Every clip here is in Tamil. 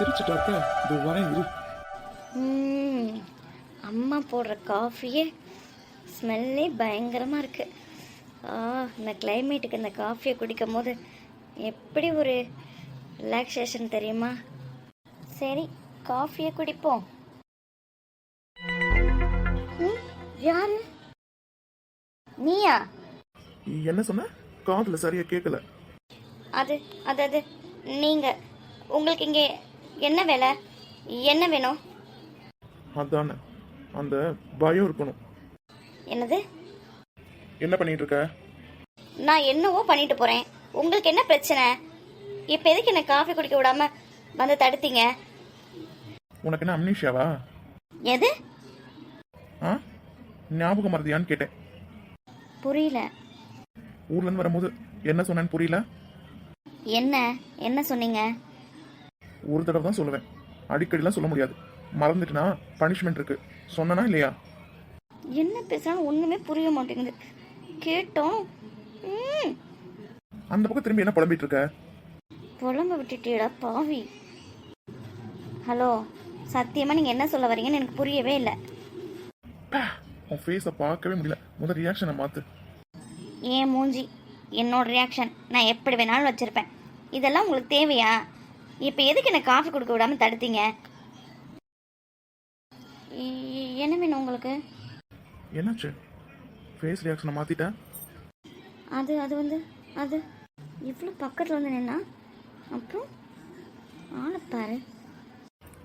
சிரிச்சுட்டா இருக்க இது வரேன் இரு. அம்மா போடுற காஃபியே ஸ்மெல்லே பயங்கரமாக இருக்கு. ஆ இந்த கிளைமேட்டுக்கு இந்த காஃபியை குடிக்கும் போது எப்படி ஒரு ரிலாக்ஸேஷன் தெரியுமா? சரி காஃபியை குடிப்போம். யாரு? நீயா? என்ன சொன்ன? காதுல சரியா கேட்கல அது அது அது நீங்கள் உங்களுக்கு இங்கே என்ன வேலை? என்ன வேணும்? அதானே. அந்த பயம் இருக்கணும். என்னது? என்ன பண்ணிட்டு இருக்க? நான் என்னவோ பண்ணிட்டு போறேன். உங்களுக்கு என்ன பிரச்சனை? இப்போ எதுக்கு என்ன காஃபி குடிக்க விடாம வந்து தடுத்தீங்க? உனக்கு என்ன அம்னீஷியாவா எது? ஆ? ஞாபகம் மறதியான்னு கேட்டேன். புரியல. ஊர்ல இருந்து வரும்போது என்ன சொன்னேன்னு புரியல? என்ன? என்ன சொன்னீங்க? ஒரு தடவை தான் சொல்லுவேன். அடிக்கடிலாம் சொல்ல முடியாது. மறந்துட்டுனா பனிஷ்மெண்ட் இருக்கு. சொன்னனா இல்லையா? என்ன பேசுறாலும் ஒண்ணுமே புரிய மாட்டேங்குது. கேட்டோம். அந்த பக்கம் திரும்பி என்ன புலம்பிட்டு இருக்க? புலம்ப விட்டுட்டீடா பாவி. ஹலோ சத்தியமா நீங்க என்ன சொல்ல வரீங்கன்னு எனக்கு புரியவே இல்லை. உன் ஃபேஸை பார்க்கவே முடியல. முதல் ரியாக்ஷனை மாத்து. ஏன் மூஞ்சி? என்னோட ரியாக்ஷன் நான் எப்படி வேணாலும் வச்சிருப்பேன். இதெல்லாம் உங்களுக்கு தேவையா? இப்போ எதுக்கு என்ன காஃபி கொடுக்க விடாம தடுத்தீங்க? இ- என்ன வேணும் உங்களுக்கு? என்னாச்சு? ஃபேஸ் ரியாக்ஷனை மாத்திட்ட அது அது வந்து அது இவ்வளோ பக்கத்தில் வந்து நின்னா? அப்புறம் ஆளை பாரு.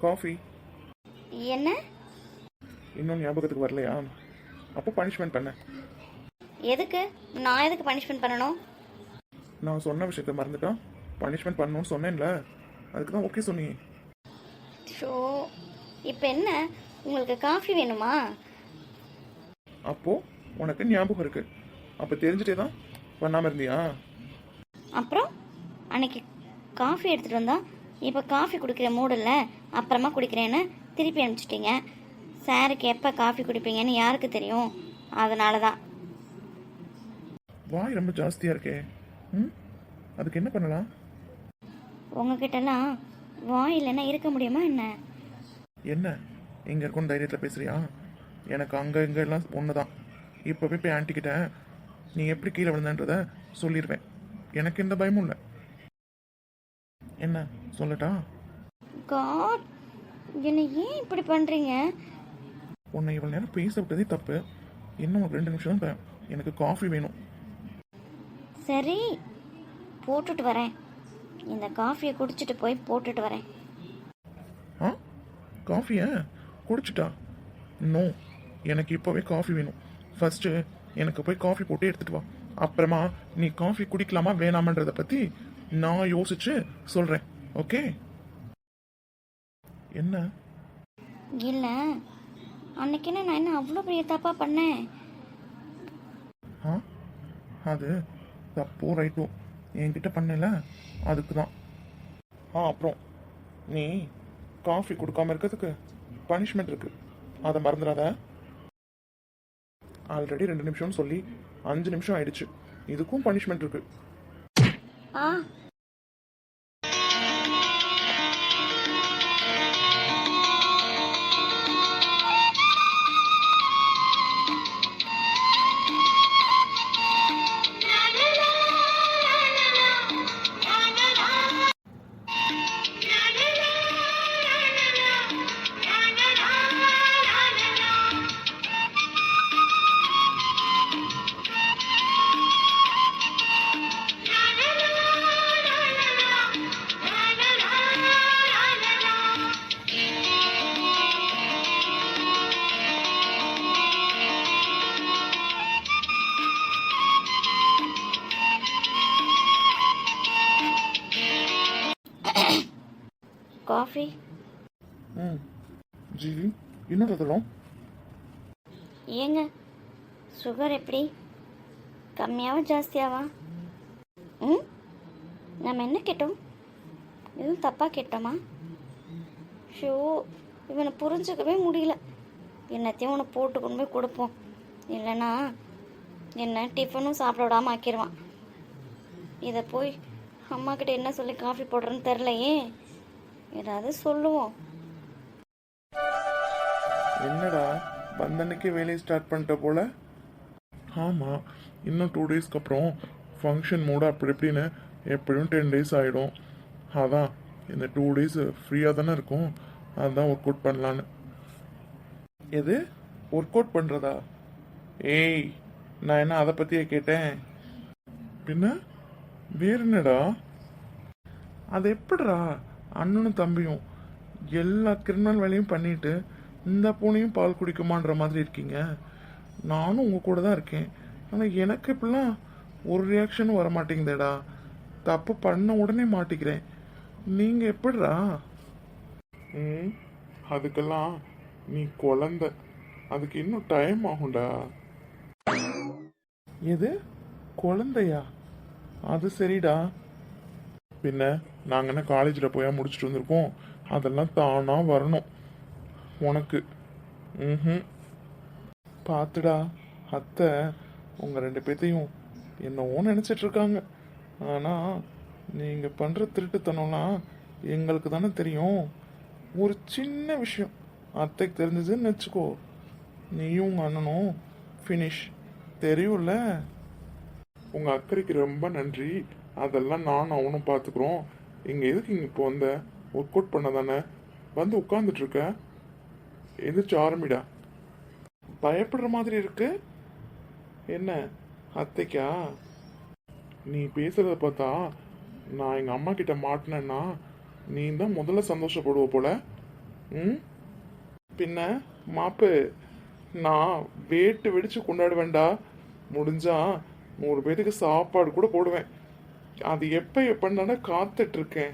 காஃபி. என்ன? இன்னும் ஞாபகத்துக்கு வரலையா? அப்போ பனிஷ்மெண்ட் பண்ண. எதுக்கு? நான் எதுக்கு பனிஷ்மெண்ட் பண்ணணும்? நான் சொன்ன விஷயத்த மறந்துட்டா பனிஷ்மெண்ட் பண்ணணும்னு சொன்னேன்ல. அதுக்கு தான் ஓகே சொன்னீங்க. ஷோ இப்போ என்ன? உங்களுக்கு காஃபி வேணுமா? அப்போ உனக்கு ஞாபகம் இருக்கு. அப்போ தெரிஞ்சுட்டே தான் பண்ணாமல் இருந்தியா? அப்புறம் அன்னைக்கு காஃபி எடுத்துகிட்டு வந்தா இப்போ காஃபி குடிக்கிற மூடு இல்லை அப்புறமா குடிக்கிறேன்னு திருப்பி அனுப்பிச்சிட்டீங்க. சாருக்கு எப்போ காஃபி குடிப்பீங்கன்னு யாருக்கு தெரியும்? அதனால தான் வாய் ரொம்ப ஜாஸ்தியாக இருக்கே. ம்? அதுக்கு என்ன பண்ணலாம்? உங்ககிட்டலாம் வாய் இல்லைன்னா இருக்க முடியுமா என்ன? என்ன? எங்கே இருக்கும்னு தைரியத்தில் பேசுறியா? எனக்கு அங்கே இங்கே எல்லாம் ஒன்று தான் இப்போவே போய் ஆன்ட்டிக்கிட்ட நீ எப்படி கீழே விழுந்தன்றத சொல்லிடுவேன் எனக்கு எந்த பயமும் இல்லை. என்ன? சொல்லட்டா? காட் என்னை ஏன் இப்படி பண்ணுறீங்க உன்னை இவ்வளோ நேரம் பேச விட்டதே தப்பு. இன்னும் ஒரு ரெண்டு நிமிஷம் தான் எனக்கு காஃபி வேணும். சரி போட்டுட்டு வரேன். இந்த காஃபியை குடிச்சிட்டு போய் போட்டுட்டு வரேன். ஆ? காஃபியா? குடிச்சிட்டா? நோ எனக்கு இப்போவே காஃபி வேணும். ஃபர்ஸ்ட்டு எனக்கு போய் காஃபி போட்டு எடுத்துட்டு வா. அப்புறமா நீ காஃபி குடிக்கலாமா வேணாமன்றத பற்றி நான் யோசிச்சு சொல்கிறேன் ஓகே? என்ன? இல்லை. அன்னைக்கு என்ன நான் என்ன அவ்வளோ பெரிய தப்பாக பண்ணேன்? ஆ? அது தப்போ ரைட்டோ? என்கிட்ட பண்ணல. அதுக்கு தான் ஆ அப்புறம். நீ காஃபி கொடுக்காம இருக்கிறதுக்கு பனிஷ்மெண்ட் இருக்கு. அதை மறந்துடாத. ஆல்ரெடி ரெண்டு நிமிஷம்னு சொல்லி அஞ்சு நிமிஷம் ஆயிடுச்சு. இதுக்கும் பனிஷ்மெண்ட் இருக்கு. ஆ சுகர் எப்படி? கம்மியாவா ஜாஸ்தியாவா? ம்? நம்ம என்ன கேட்டோம்? எதுவும் தப்பாக கேட்டோமா? ஷோ இவனை புரிஞ்சுக்கவே முடியல. என்னத்தையும் உன்னை போட்டு கொண்டு போய் கொடுப்போம். இல்லைன்னா என்ன டிஃபனும் சாப்பிட விடாம ஆக்கிடுவான் இதை போய் அம்மாக்கிட்ட என்ன சொல்லி காஃபி போடுறேன்னு தெரிலையே ஏதாவது சொல்லுவோம். என்னடா வந்தன்னைக்கே வேலையை ஸ்டார்ட் பண்ணிட்ட போல? ஆமாம் இன்னும் டூ டேஸ்க்கு அப்புறம் ஃபங்க்ஷன் மூட அப்படி இப்படின்னு எப்படியும் டென் டேஸ் ஆகிடும் அதான் இந்த டூ டேஸ் ஃப்ரீயாக தானே இருக்கும். அதுதான் ஒர்க் அவுட் பண்ணலான்னு. எது? ஒர்க் அவுட் பண்ணுறதா ஏய் நான் என்ன அதை பற்றியே கேட்டேன். பின்ன? வேறு என்னடா? அது எப்படிடா? அண்ணனும் தம்பியும் எல்லா கிரிமினல் வேலையும் பண்ணிட்டு இந்த பூனையும் பால் குடிக்குமான்ற மாதிரி இருக்கீங்க. நானும் உங்க கூட தான் இருக்கேன். ஆனால் எனக்கு இப்படிலாம் ஒரு ரியாக்ஷனும் வர மாட்டேங்குதேடா தப்பு பண்ண உடனே மாட்டிக்கிறேன். நீங்க எப்படிடா? ம் அதுக்கெல்லாம் நீ குழந்த. அதுக்கு இன்னும் டைம் ஆகும்டா. எது? குழந்தையா? அது சரிடா. பின்ன நாங்கள் என்ன காலேஜில் போய் முடிச்சுட்டு வந்திருக்கோம்? அதெல்லாம் தானா வரணும். உனக்கு. ம் பார்த்துடா அத்தை உங்கள் ரெண்டு பேர்த்தையும் என்னவோ நினச்சிட்டு இருக்காங்க ஆனால் நீங்கள் பண்ணுற திருட்டுத்தனம்லாம் எங்களுக்கு தானே தெரியும். ஒரு சின்ன விஷயம் அத்தைக்கு தெரிஞ்சதுன்னு வச்சுக்கோ. நீயும் உங்கள் அண்ணனும் ஃபினிஷ் தெரியும்ல? உங்கள் அக்கறைக்கு ரொம்ப நன்றி. அதெல்லாம் நானும் அவனும் பார்த்துக்குறோம் இங்கே எதுக்கு இங்கே இப்போ வந்த? ஒர்க் அவுட் பண்ண தானே? வந்து உட்காந்துட்டு இருக்க எந்திரிச்சு ஆரம்பிடா. பயப்படுற மாதிரி இருக்கு? என்ன அத்தைக்கா? நீ பேசுறத பார்த்தா நான் எங்க அம்மா கிட்ட மாட்டினேன்னா நீ தான் முதல்ல சந்தோஷப்படுவ போல. ம்? பின்ன மாப்பு நான் வேட்டு வெடிச்சு கொண்டாடுவேன்டா. முடிஞ்சா நூறு பேருக்கு சாப்பாடு கூட போடுவேன். அது எப்ப எப்பன்னு காத்துட்டு இருக்கேன்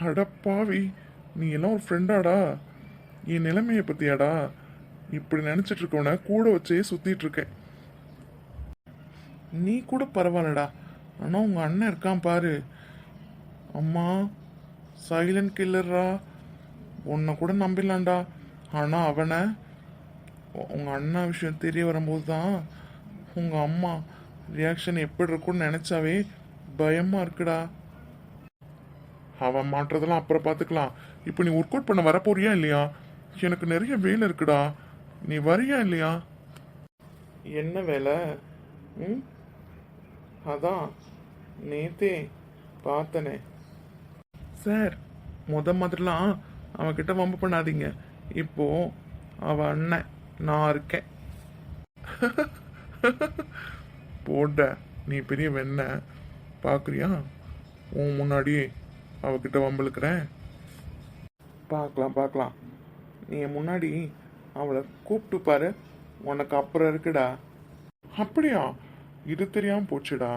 அடப்பாவி நீ எல்லாம் ஒரு ஃப்ரெண்டாடா என் நிலைமையை பத்தியாடா. இப்படி நினைச்சிட்டு இருக்கவன கூட வச்சே சுத்திட்டு இருக்கேன் நீ கூட பரவாயில்லடா ஆனா உங்க அண்ணன் இருக்கான் பாரு. அம்மா சைலண்ட் கில்லர்ரா உன்னை கூட நம்பிடலாம்டா. ஆனா அவனை உங்கள் உங்க அண்ணா விஷயம் தெரிய வரும்போது தான் உங்க அம்மா ரியாக்ஷன் எப்படி இருக்கும்னு நினைச்சாவே பயமா இருக்குடா. அவன் மாட்டுறதெல்லாம் அப்புறம் பார்த்துக்கலாம் இப்போ நீ ஒர்க் அவுட் பண்ண வரப்போறியா இல்லையா? எனக்கு நிறைய வேலை இருக்குடா. நீ வரியா இல்லையா? என்ன வேலை? ம்? அதான் நேத்தே பார்த்தனே. சார் முத மாதிரிலாம் அவன்கிட்ட வம்பு பண்ணாதீங்க. இப்போ அவ அண்ணன் நான் இருக்கேன். போட நீ பெரிய வெண்ண. பார்க்குறியா உன் முன்னாடியே அவகிட்ட வம்பிழுக்கிறேன் பார்க்கலாம் பார்க்கலாம். நீ முன்னாடி அவளை கூப்பிட்டு பாரு. உனக்கு அப்புறம் இருக்குடா. அப்படியா? இது தெரியாம போச்சுடா.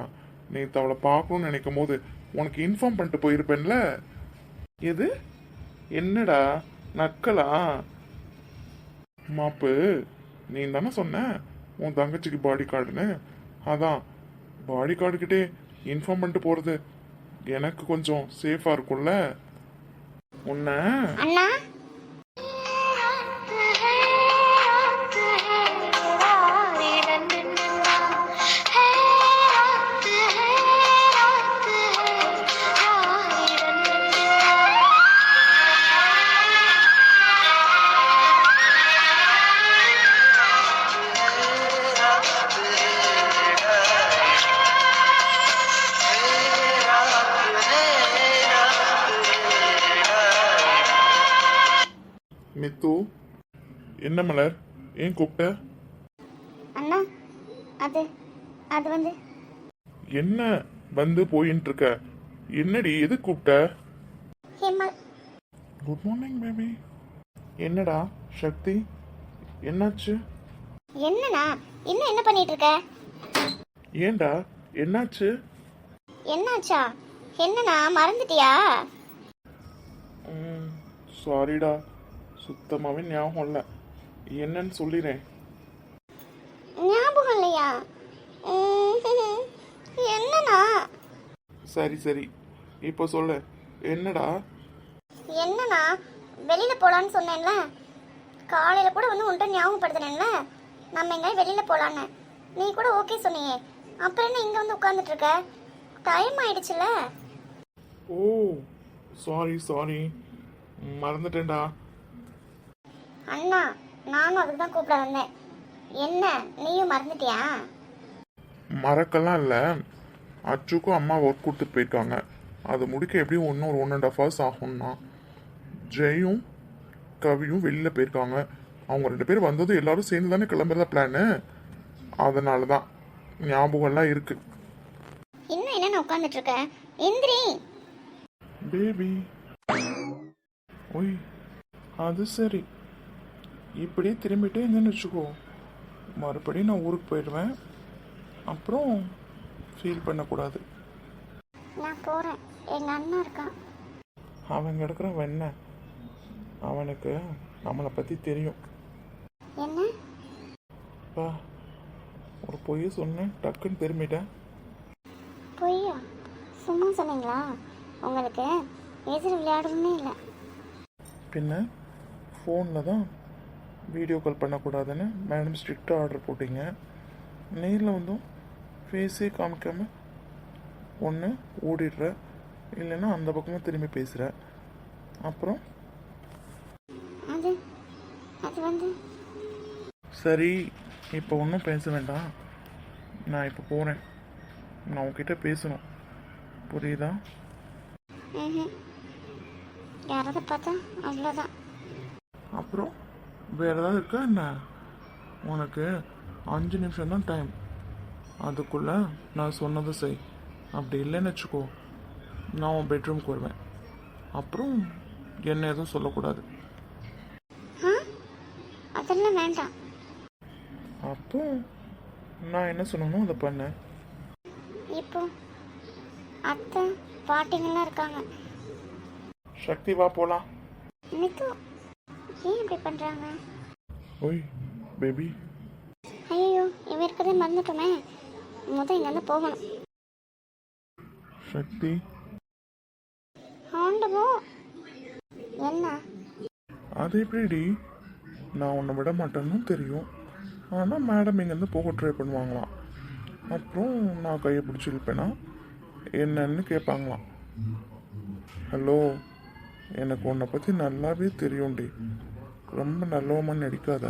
நேற்று அவளை பார்க்கணும்னு நினைக்கும் போது உனக்கு இன்ஃபார்ம் பண்ணிட்டு போயிருப்பேன்ல. எது? என்னடா? நக்கலா? மாப்பு நீ தானே சொன்ன? உன் தங்கச்சிக்கு பாடி கார்டுன்னு அதான் பாடி கார்டுக்கிட்டே இன்ஃபார்ம் பண்ணிட்டு போறது எனக்கு கொஞ்சம் சேஃபா இருக்கும்ல. உன்னை? என்ன மலர்? ஏன் கூப்பிட்ட? அண்ணா அது அது வந்து என்ன வந்து போயின்னு இருக்க என்னடி எது கூப்பிட்ட? ஹேமல். குட் மார்னிங் பேபி என்னடா சக்தி? என்னாச்சு? என்னண்ணா இன்னும் என்ன பண்ணிட்டு இருக்க ஏன்டா என்னாச்சு? என்னாச்சா? என்னண்ணா மறந்துட்டியா? சாரிடா சுத்தமாவே ஞாபகம் இல்லை. என்னன்னு சொல்லிடுறேன் ஞாபகம் இல்லையா. என்னண்ணா? சரி சரி. இப்போ சொல்லு. என்னடா? என்னண்ணா? வெளியில போலான்னு சொன்னேன்ல. காலையில கூட வந்து உன்கிட்ட ஞாபகப்படுத்தினேன்ல. நம்ம எங்கேயும் வெளியில போலான்னு. நீ கூட ஓகே சொன்னியே. அப்புறம் என்ன இங்க வந்து உட்கார்ந்துட்டு இருக்க டைம் ஆயிடுச்சுல. ஓ சாரி சாரி மறந்துட்டேன்டா. அண்ணா நானும் அதுக்கு தான் கூப்பிட வந்தேன். என்ன? நீயும் மறந்துட்டியா? மறக்கலாம் இல்லை. அச்சுக்கும் அம்மா ஒர்க் கொடுத்துட்டு போயிருக்காங்க. அது முடிக்க எப்படியும் ஒன்றும் ஒரு ஒன் அண்ட் ஆஃப் ஹவர்ஸ் ஆகும்னா ஜெயும் கவியும் வெளியில் போயிருக்காங்க. அவங்க ரெண்டு பேரும் வந்ததும் எல்லாரும் சேர்ந்து தானே கிளம்புறதா பிளானு அதனால தான் ஞாபகம்லாம் இருக்கு. இன்னும் என்ன உட்காந்துட்டு இருக்க எந்திரி பேபி ஒய் அது சரி. இப்படியே திரும்பிட்டே இருந்தேன்னு வச்சுக்கோ. மறுபடியும் நான் ஊருக்கு போயிடுவேன். அப்புறம் ஃபீல் பண்ணக்கூடாது. நான் போறேன். எங்க அண்ணா இருக்கான். அவன் கிடக்குறவன் என்ன அவனுக்கு நம்மளை பற்றி தெரியும். என்ன? பா ஒரு பொய் சொன்னேன் டக்குன்னு திரும்பிட்டேன். பொய்யா? சும்மா சொன்னீங்களா? உங்களுக்கு எதிர் விளையாடணும்னே இல்லை. பின்ன ஃபோனில் தான் வீடியோ கால் பண்ணக்கூடாதுன்னு மேடம் ஸ்ட்ரிக்டாக ஆர்டர் போட்டீங்க. நேரில் வந்தும் ஃபேஸே காமிக்காம ஒன்று ஓடிடுற. இல்லைன்னா அந்த பக்கமாக திரும்பி பேசுகிற அப்புறம்? அது? அது வந்து? சரி இப்போ ஒன்றும் பேச வேண்டாம். நான் இப்போ போகிறேன் நான் உன்கிட்ட பேசணும். புரியுதா. யாராவது பார்த்தா அவ்வளோதான் அப்புறம்? வேறு ஏதாவது இருக்கா என்ன? உனக்கு அஞ்சு நிமிஷம் தான் டைம் அதுக்குள்ளே நான் சொன்னதை செய். அப்படி இல்லைன்னு வச்சுக்கோ. நான் உன் பெட்ரூம்க்கு வருவேன். அப்புறம் என்ன எதுவும் சொல்லக்கூடாது. அதெல்லாம் வேண்டாம். அப்போ நான் என்ன சொன்னனோ அதை பண்ணேன் இப்போ அத்தை பாட்டிங்கெல்லாம் இருக்காங்க. சக்தி வா போகலாம் மித்து இப்படி பண்ணுறாங்க ஓய் பேபி ஐயோ இவன் இருக்கிறதே மறந்துட்டோமே. முதல் இங்கேருந்து போகணும். சக்தி. ஆண்டவோ. என்ன? அது எப்படிடி? நான் உன்னை விட மாட்டேன்னு தெரியும். ஆனால் மேடம் இங்கேருந்து போக ட்ரை பண்ணுவாங்களாம். அப்புறம் நான் கையை பிடிச்சி இழுப்பேனா? என்னன்னு கேட்பாங்களாம் ஹலோ எனக்கு உன்னை பற்றி நல்லாவே தெரியும்டி. ரொம்ப நல்லவமா நடிக்காத.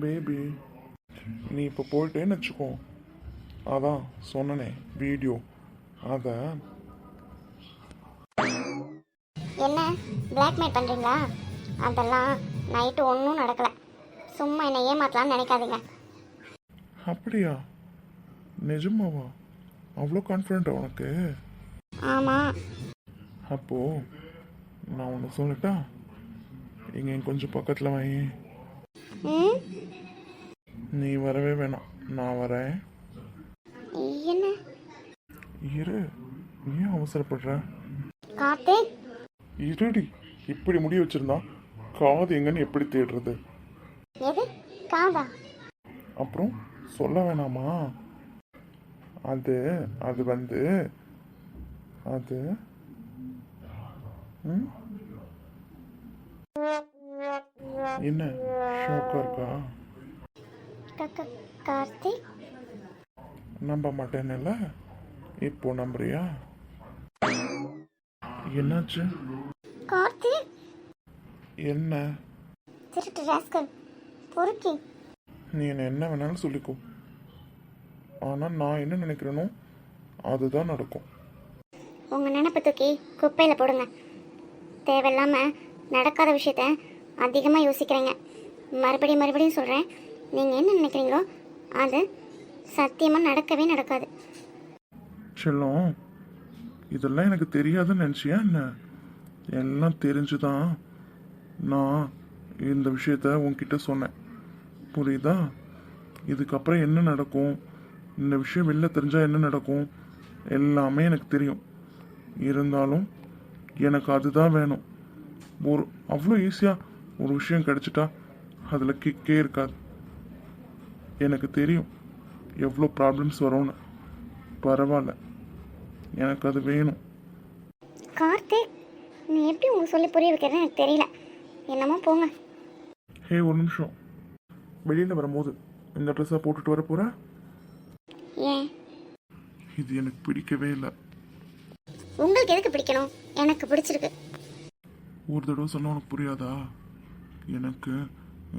பேபி நீ இப்போ போயிட்டேன்னு வச்சுக்கோ. அதான் சொன்னனே வீடியோ அதை. என்ன? பிளாக்மெயில் பண்ணுறீங்களா அதெல்லாம் நைட்டு ஒன்றும் நடக்கலை. சும்மா என்னை ஏமாத்தலாம்னு நினைக்காதீங்க. அப்படியா? நிஜமாவா? அவ்வளோ கான்ஃபிடென்ட்டா உனக்கு? ஆமாம் அப்போ நான் ஒன்று சொல்லட்டா இங்கே கொஞ்சம் பக்கத்தில் வாங்கி நீ வரவே வேணாம் நான் வரேன் இரு ஏன் அவசரப்படுற கார்த்திக் இருடி இப்படி முடி வச்சிருந்தா காது எங்கன்னு எப்படி தேடுறது அப்புறம் சொல்ல வேணாமா அது அது வந்து அது? என்ன? ஷாக்கா இருக்கா? கார்த்திக் நம்ப மாட்டேன்ல? இப்போ நம்புறியா? என்னாச்சு? கார்த்திக் என்ன? திருட்டு ராஸ்கல் பொறுக்கி. நீ என்ன என்ன வேணாலும் சொல்லிக்கோ. ஆனால் நான் என்ன நினைக்கிறேனோ அதுதான் நடக்கும். உங்கள் நினப்பை தூக்கி குப்பையில் போடுங்க. தேவையில்லாமல் நடக்காத விஷயத்த அதிகமாக யோசிக்கிறீங்க. மறுபடியும் மறுபடியும் சொல்கிறேன் நீங்கள் என்ன நினைக்கிறீங்களோ அது சத்தியமாக நடக்கவே நடக்காது. செல்லம் இதெல்லாம் எனக்கு தெரியாதுன்னு நினச்சியா என்ன? எல்லாம் தெரிஞ்சுதான் நான் இந்த விஷயத்த உன்கிட்ட சொன்னேன். புரியுதா? இதுக்கப்புறம் என்ன நடக்கும்? இந்த விஷயம் வெளில தெரிஞ்சால் என்ன நடக்கும்? எல்லாமே எனக்கு தெரியும். இருந்தாலும் எனக்கு அதுதான் வேணும். ஒரு அவ்வளோ ஈஸியாக ஒரு விஷயம் கிடச்சிட்டா அதில் கிக்கே இருக்காது. எனக்கு தெரியும் எவ்வளோ ப்ராப்ளம்ஸ் வரும்னு. பரவாயில்ல. எனக்கு அது வேணும். கார்த்திக் நீ எப்படி உங்களுக்கு சொல்லி புரிய வைக்கிறதுன்னு எனக்கு தெரியல. என்னமோ போங்க. ஹே ஒரு நிமிஷம். வெளியில் வரும்போது இந்த ட்ரெஸ்ஸை போட்டுட்டு வர போகிற ஏன்? இது எனக்கு பிடிக்கவே இல்லை. உங்களுக்கு எதுக்கு பிடிக்கணும்? எனக்கு பிடிச்சிருக்கு. ஒரு தடவை சொன்னா உனக்கு புரியாதா? எனக்கு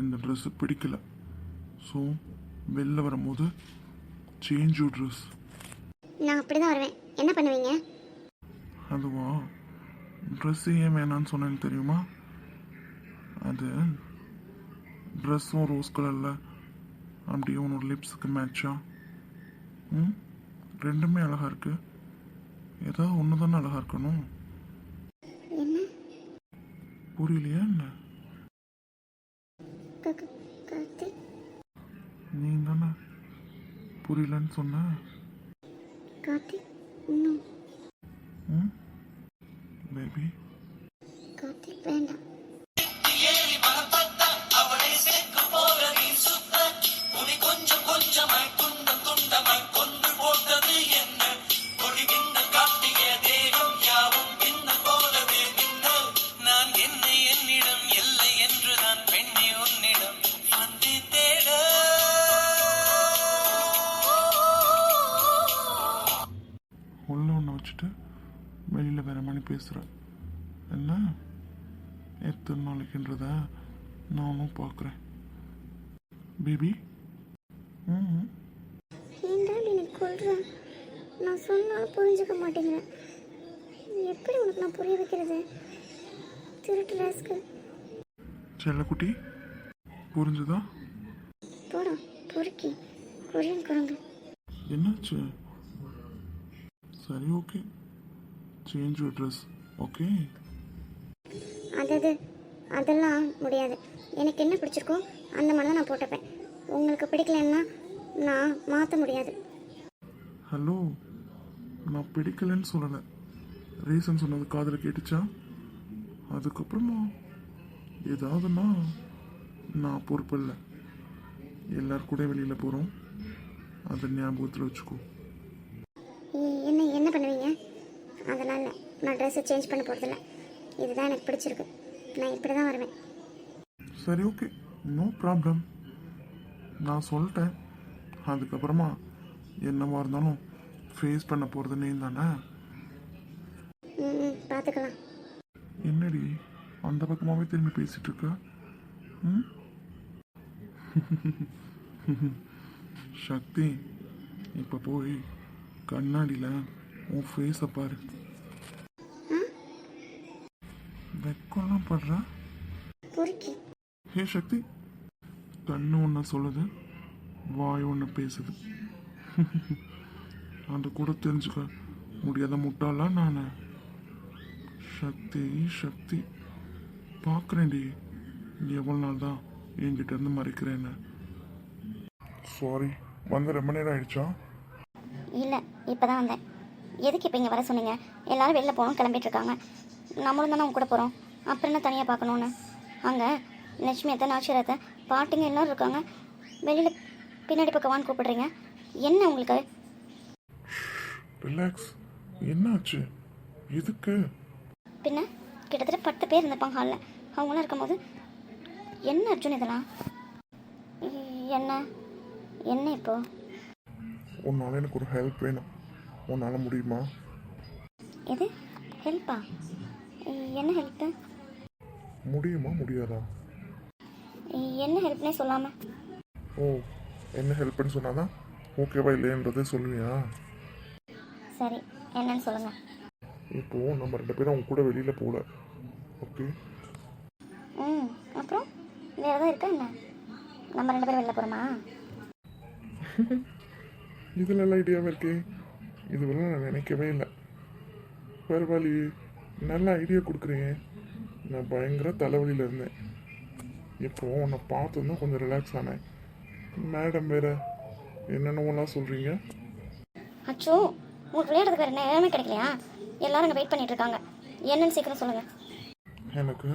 இந்த ட்ரெஸ்ஸு பிடிக்கல. ஸோ வெளில வரும்போது சேஞ்ச் யூ ட்ரெஸ் நான் அப்படி தான் வருவேன். என்ன பண்ணுவீங்க? அதுவா? ட்ரெஸ்ஸு ஏன் வேணான்னு சொன்னேன்னு தெரியுமா? அது ட்ரெஸ்ஸும் ரோஸ் கலரில் அப்படியே உன்னோட லிப்ஸுக்கு மேட்சா ம்? ரெண்டுமே அழகாக இருக்கு. ஏதாவது ஒன்று தானே அழகாக இருக்கணும் புரியலையா என்ன? நீ தானே புரியலன்னு சொன்ன? கார்த்திக் ம்? பேபி வெளியில் வேற மாதிரி பேசுகிற என்ன? எத்தனை நாளைக்குன்றத? நானும் பார்க்குறேன் பேபி? ம் கொள்றேன் நான் சொன்னாலும் புரிஞ்சுக்க மாட்டேங்கிறேன். எப்படி உனக்கு நான் புரிய வைக்கிறது? திருட்டு ராஸ்க்கு செல்லக்குட்டி புரிஞ்சுதா? போடா பொறுக்கி. கொரியன் குரங்கு. என்னாச்சு? சரி okay. Change your dress okay அதது அதெல்லாம் முடியாது. எனக்கு என்ன பிடிச்சிருக்கோ அந்த மாதிரி தான் நான் போட்டுப்பேன். உங்களுக்கு பிடிக்கலன்னா நான் மாற்ற முடியாது. ஹலோ நான் பிடிக்கலன்னு சொல்லலை. ரீசன் சொன்னது காதில் கேட்டுச்சா? அதுக்கப்புறமா ஏதாவதுன்னா நான் பொறுப்பில்லை எல்லார் கூட வெளியில் போகிறோம் அதை ஞாபகத்தில் வச்சுக்கோ. என்ன என்ன பண்ணுவீங்க? இல்லை நான் ட்ரெஸ்ஸை சேஞ்ச் பண்ண போகிறதில்ல இதுதான் எனக்கு பிடிச்சிருக்கு. நான் இப்படி தான் வருவேன். சரி ஓகே நோ ப்ராப்ளம் நான் சொல்லிட்டேன். அதுக்கப்புறமா என்னவா இருந்தாலும் ஃபேஸ் பண்ண போகிறது நீ தானே? ம் பார்த்துக்கலாம் என்னடி அந்த பக்கமாகவே திரும்பி பேசிட்டு இருக்க? ம்? சக்தி இப்போ போய் கண்ணாடியில் உன் ஃபேஸை பாரு. வெக்கம்லாம் படுற? ஹே சக்தி. கண்ணு ஒன்று சொல்லுது வாய் ஒன்று பேசுது. அது கூட தெரிஞ்சுக்க முடியாத முட்டாளா நான்? சக்தி சக்தி. பார்க்குறேன்டி எவ்வளோ நாள் தான் என்கிட்ட இருந்து மறைக்கிறேன்னு. சாரி வந்து ரொம்ப நேரம் ஆயிடுச்சா? இல்லை இப்போ தான் வந்தேன். எதுக்கு இப்போ இங்கே வர சொன்னீங்க? எல்லாரும் வெளில போகணும் கிளம்பிட்டு இருக்காங்க நம்மளும் தானே அவங்க கூட போகிறோம் அப்புறம் என்ன தனியாக பார்க்கணுன்னு அங்கே லட்சுமி அத்தை நாச்சியர் அத்தை பாட்டிங்க எல்லாரும் இருக்காங்க. வெளியில் பின்னாடி பக்கம் வான்னு கூப்பிடுறீங்க. என்ன உங்களுக்கு? ரிலாக்ஸ் என்னாச்சு? எதுக்கு? பின்ன கிட்டத்தட்ட பத்து பேர் இருந்திருப்பாங்க ஹாலில் அவங்களாம் இருக்கும்போது என்ன அர்ஜுன் இதெல்லாம்? என்ன? என்ன இப்போ? உன்னால் எனக்கு ஒரு ஹெல்ப் வேணும். உன்னால் முடியுமா? இது ஹெல்ப்பா என்ன ஹெல்ப்பு முடியுமா முடியாதா? என்ன ஹெல்ப்னே சொல்லாமல் ஓ என்ன ஹெல்ப்னு சொன்னாதான் ஓகேவா இல்லையன்றதை சொல்லுவியா? சரி என்னன்னு சொல்லுங்கள் இப்போ நம்ம ரெண்டு பேரும் அவங்க கூட வெளியில போகல ஓகே ம் அப்புறம்? வேறு எதாவது இருக்கா என்ன? நம்ம ரெண்டு பேரும் வெளில போகிறோமா இதுல எல்லாம் ஐடியாவே இருக்கே. இதுவெல்லாம் நான் நினைக்கவே இல்லை. பரவாயில்லையே நல்ல ஐடியா கொடுக்குறீங்க. நான் பயங்கர தலைவலியில் இருந்தேன். இப்போ உன்னை பார்த்ததும் கொஞ்சம் ரிலாக்ஸ் ஆனேன். மேடம் வேற என்னென்னவெல்லாம் சொல்கிறீங்க அச்சோ உங்களுக்கு விளையாடுறதுக்கு வேறு நேரமே கிடைக்கலையா? எல்லாரும் இங்கே வெயிட் பண்ணிட்டு இருக்காங்க. என்னன்னு சீக்கிரம் சொல்லுங்கள் எனக்கு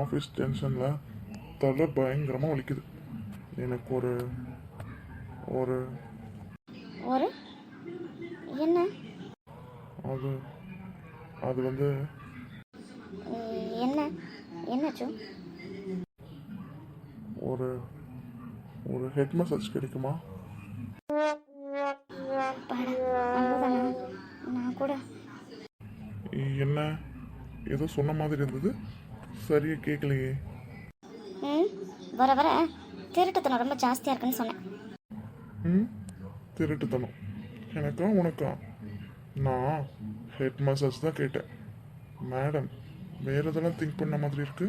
ஆஃபீஸ் டென்ஷனில் தலை பயங்கரமாக வலிக்குது. எனக்கு ஒரு ஒரு ஒரு என்ன? அது அது வந்து என்ன? என்னாச்சு ஒரு ஒரு ஹெட் மசாஜ் கிடைக்குமா? நான் கூட. என்ன? ஏதோ சொன்ன மாதிரி இருந்தது. சரியா கேட்கலையே ம் வர வர. திருட்டுத்தனம் ரொம்ப ஜாஸ்தியாக இருக்குன்னு சொன்னேன். ம் திருட்டுத்தனம். எனக்கா உனக்கா நான் ஹெட் மசாஜ் தான் கேட்டேன். மேடம் வேற எதெல்லாம் திங்க் பண்ண மாதிரி இருக்கு?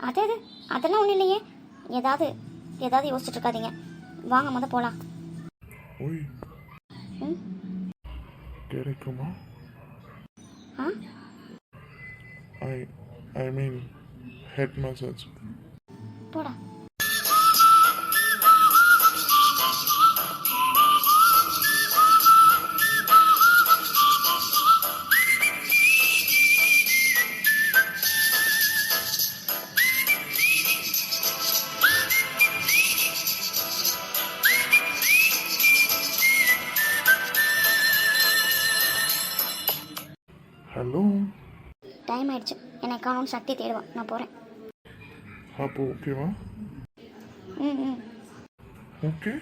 அது அது அதெல்லாம் ஒன்றும் இல்லையே. ஏதாவது ஏதாவது யோசிச்சுட்டு இருக்காதீங்க வாங்க முத போகலாம் ஓய். ம்? கிடைக்குமா? ஆ? ஐ ஐ மீன் ஹெட் மசாஜ் போடா. காணும் சக்தி தேடுவான். நான் போகிறேன் அப்போ ஓகேவா ம் ம். ஓகே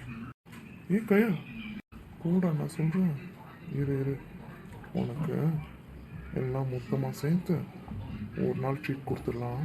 ஏ கயா? கூட நான் சொல்கிறேன் இரு இரு. உனக்கு எல்லாம் மொத்தமாக சேர்த்து ஒரு நாள் ட்ரீட் கொடுத்துடலாம்.